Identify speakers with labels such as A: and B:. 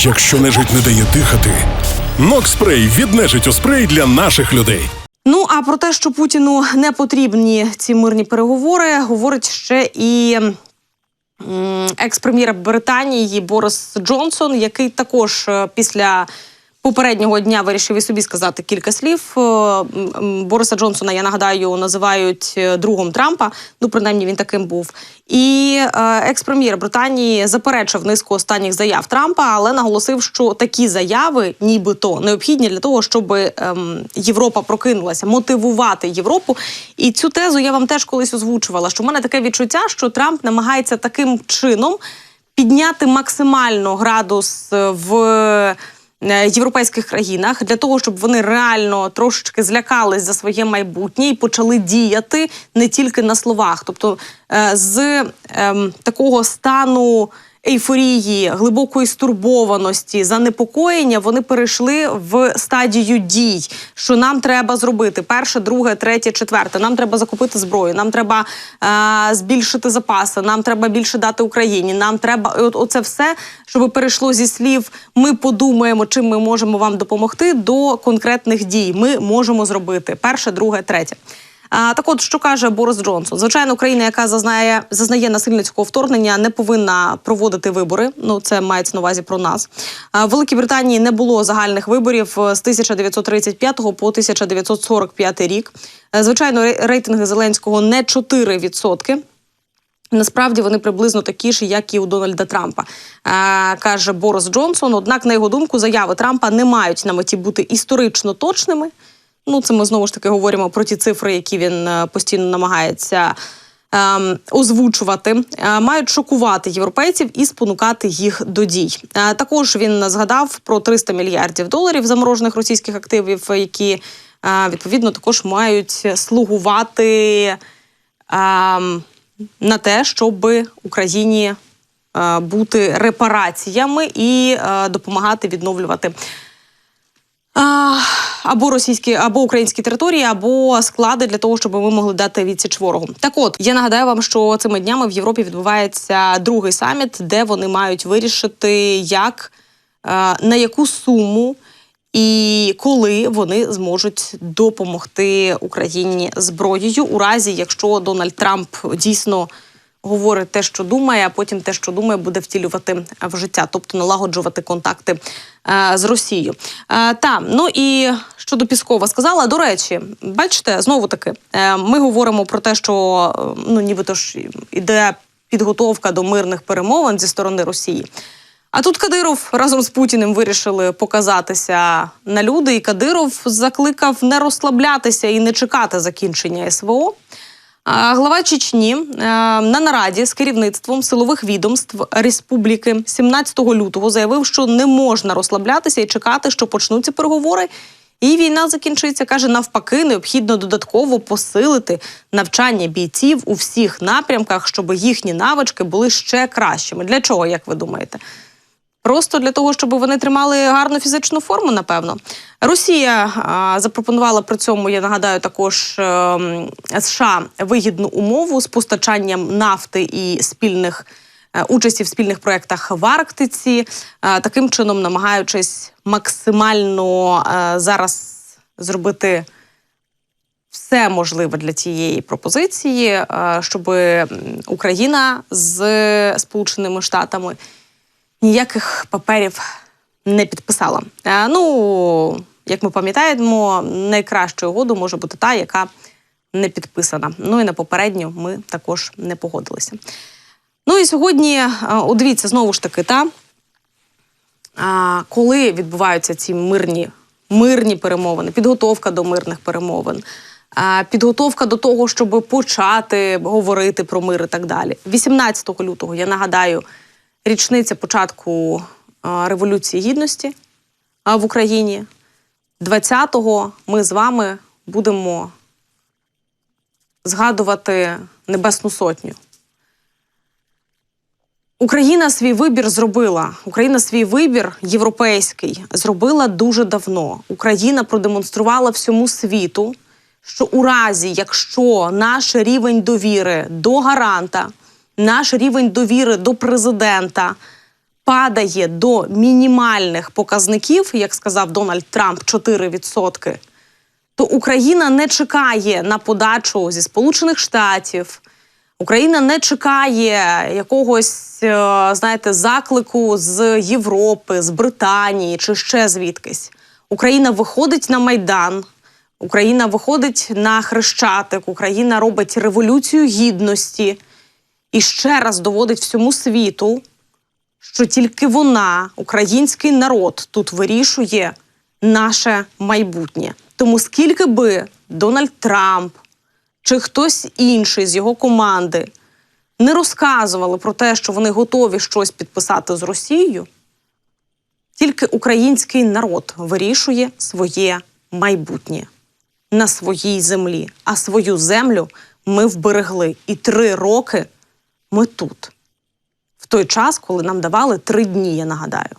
A: Якщо нежить не дає дихати, Нокспрей від нежиттю спрей для наших людей.
B: Ну а про те, що Путіну не потрібні ці мирні переговори, говорить ще і м, екс-прем'єр Британії Борис Джонсон, який також е, після. Попереднього дня вирішив і собі сказати кілька слів. Е, Бориса Джонсона, я нагадаю, називають е, другом Трампа. Ну, принаймні він таким був. І е, екс-прем'єр Британії заперечив низку останніх заяв Трампа, але наголосив, що такі заяви, нібито, необхідні для того, щоб ем, Європа прокинулася, мотивувати Європу. І цю тезу я вам теж колись озвучувала. Що в мене таке відчуття, що Трамп намагається таким чином підняти максимально градус в європейських країнах для того, щоб вони реально трошечки злякались за своє майбутнє і почали діяти не тільки на словах, тобто е, з ем, такого стану. Ейфорії, глибокої стурбованості, занепокоєння вони перейшли в стадію дій. Що нам треба зробити? Перше, друге, третє, четверте. Нам треба закупити зброю. Нам треба е- збільшити запаси. Нам треба більше дати Україні. Нам треба от оце все, щоб перейшло зі слів. Ми подумаємо, чим ми можемо вам допомогти до конкретних дій. Ми можемо зробити перше, друге, третє. А, так от, що каже Борис Джонсон? Звичайно, країна, яка зазнає зазнає насильницького вторгнення, не повинна проводити вибори. Ну це мається на увазі про нас. А, в Великій Британії не було загальних виборів е, з 1935 по 1945 рік. Е, Звичайно, ре- рейтинги Зеленського не 4%. Насправді вони приблизно такі ж, як і у Дональда Трампа, е, каже Борис Джонсон. Однак, на його думку, заяви Трампа не мають на меті бути історично точними. Ну, це ми знову ж таки говоримо про ті цифри, які він е, постійно намагається ем, озвучувати, Е, мають шокувати європейців і спонукати їх до дій. Е, також він згадав про 300 мільярдів доларів заморожених російських активів, які відповідно також мають слугувати ем, на те, щоб Україні бути репараціями і допомагати відновлювати. Або російські, або українські території, або склади для того, щоб ми могли дати відсіч ворогу. Так, от я нагадаю вам, що цими днями в Європі відбувається другий саміт, де вони мають вирішити, як е, на яку суму і коли вони зможуть допомогти Україні зброєю, у разі якщо Дональд Трамп дійсно говорить те, що думає, а потім те, що думає, буде втілювати в життя, тобто налагоджувати контакти е, з Росією. Е, та ну і щодо Піскова сказала. До речі, бачите, знову таки, е, ми говоримо про те, що ну нібито ж іде підготовка до мирних перемовин зі сторони Росії. А тут Кадиров разом з Путіним вирішили показатися на люди, і Кадиров закликав не розслаблятися і не чекати закінчення СВО. Глава Чечні е, на нараді з керівництвом силових відомств республіки 17 лютого заявив, що не можна розслаблятися і чекати, що почнуться переговори. І війна закінчиться. каже, навпаки, необхідно додатково посилити навчання бійців у всіх напрямках, щоб їхні навички були ще кращими. Для чого, як ви думаєте? Просто для того, щоб вони тримали гарну фізичну форму, напевно. Росія запропонувала при цьому, я нагадаю, також ем, США вигідну умову з постачанням нафти і спільних е, участі в спільних проєктах в Арктиці, е, таким чином намагаючись максимально е, зараз зробити все можливе для цієї пропозиції, щоб Україна з Сполученими Штатами ніяких паперів не підписала. Е, ну, як ми пам'ятаємо, найкращою угодою може бути та, яка не підписана. Ну і на попередню ми також не погодилися. Ну і сьогодні, е, о, дивіться, знову ж таки, та а, коли відбуваються ці мирні, мирні перемовини, підготовка до мирних перемовин, підготовка до того, щоб почати говорити про мир і так далі. 18 лютого, я нагадаю, річниця початку Революції Гідності в Україні. 20-го ми з вами будемо згадувати Небесну Сотню. Україна свій вибір зробила. Україна свій вибір європейський зробила дуже давно. Україна продемонструвала всьому світу, що у разі, якщо наш рівень довіри до гаранта, наш рівень довіри до президента падає до мінімальних показників, як сказав Дональд Трамп, 4%, то Україна не чекає на подачу зі Сполучених Штатів. Україна не чекає якогось, е, знаєте, заклику з Європи, з Британії чи ще звідкись. Україна виходить на майдан, Україна виходить на хрещатик, Україна робить революцію гідності і ще раз доводить всьому світу, що тільки вона, український народ, тут вирішує наше майбутнє. Тому скільки би Дональд Трамп чи хтось інший з його команди не розказували про те, що вони готові щось підписати з Росією, тільки український народ вирішує своє майбутнє на своїй землі. А свою землю ми вберегли. І три роки ми тут. В той час, коли нам давали три дні, я нагадаю.